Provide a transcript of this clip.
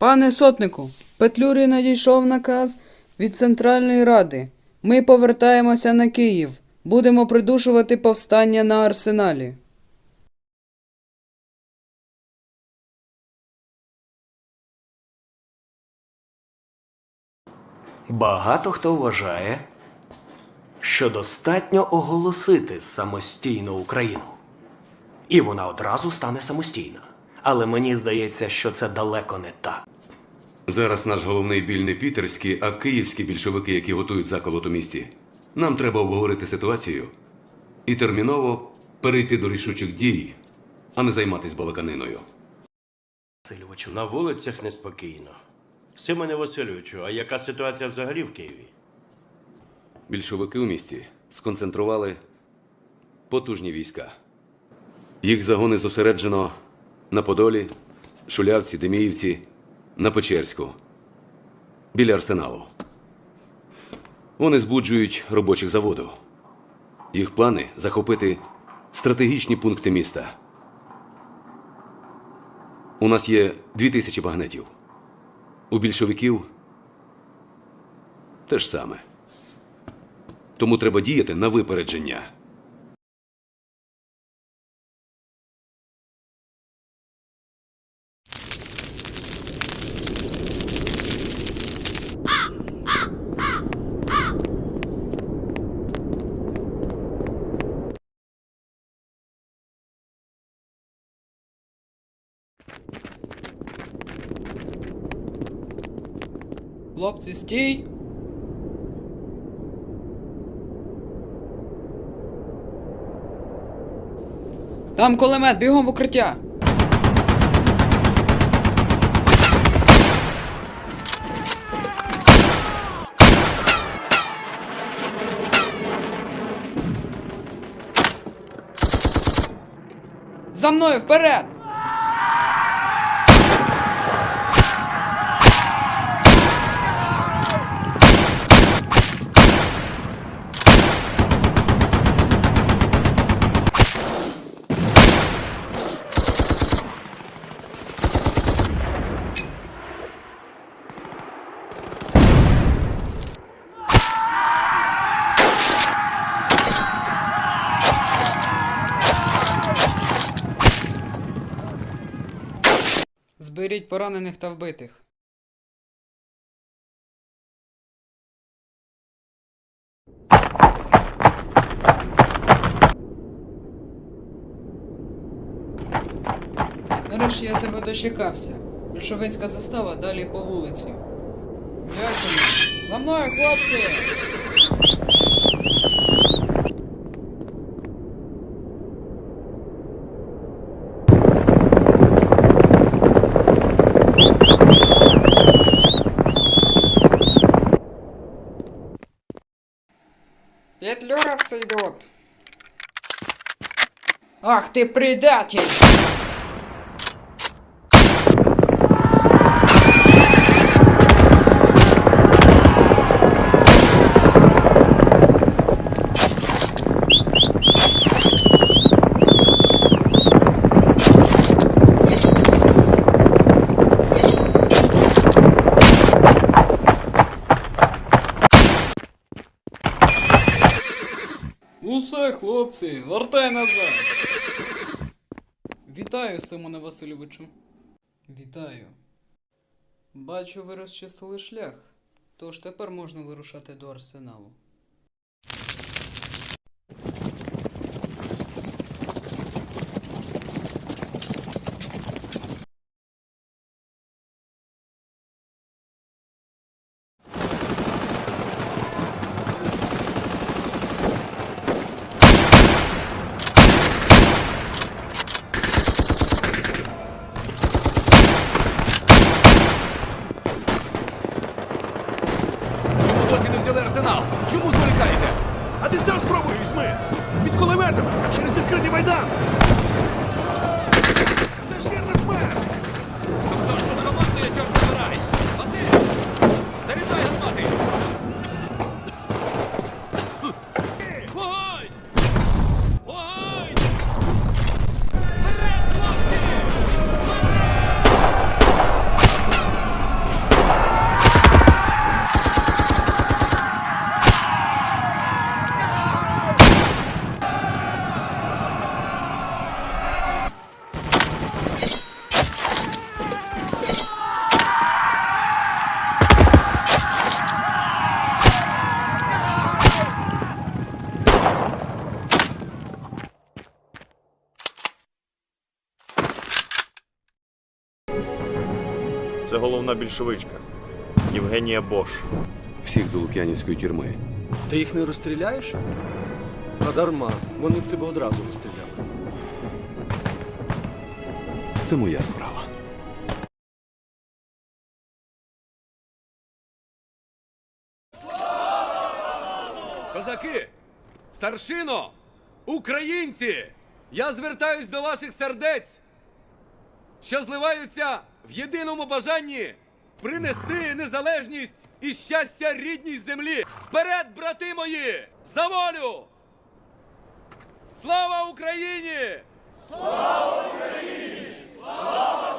Пане сотнику, Петлюрі надійшов наказ від Центральної Ради. Ми повертаємося на Київ. Будемо придушувати повстання на арсеналі. Багато хто вважає, що достатньо оголосити самостійну Україну. І вона одразу стане самостійна. Але мені здається, що це далеко не так. Зараз наш головний біль не пітерський, а київські більшовики, які готують заколот у місті. Нам треба обговорити ситуацію і терміново перейти до рішучих дій, а не займатися балаканиною. Васильовичу, На вулицях неспокійно. Симоне Васильовичу, а яка ситуація взагалі в Києві? Більшовики у місті сконцентрували потужні війська. Їх загони зосереджено на Подолі, Шулявці, Деміївці, на Печерську, біля арсеналу. Вони збуджують робочих заводу. Їх плани захопити стратегічні пункти міста. У нас є дві тисячі багнетів. У більшовиків те ж саме. Тому треба діяти на випередження. Хлопці, стій! Там кулемет, бігом в укриття! За мною вперед! Зберіть поранених та вбитих. Нарешті я тебе дочекався. Більшовицька застава далі по вулиці. Дякую. За мною, хлопці! Петлюровцы идут. Ах ты предатель! Хлопці, вертай назад. Вітаю, Симоне Васильовичу. Вітаю. Бачу, ви розчистили шлях. Тож тепер можна вирушати до арсеналу. Ти сам спробуй візьми! Під кулеметами через відкритий майдан! Це головна більшовичка. Євгенія Бош. Всіх до Лук'янівської тюрми. Ти їх не розстріляєш? А дарма, вони б тебе одразу розстріляли. Це моя справа. Козаки! Старшино! Українці! Я звертаюсь до ваших сердець, що зливаються в єдиному бажанні принести незалежність і щастя рідній землі. Вперед, брати мої! За волю! Слава Україні! Слава Україні! Слава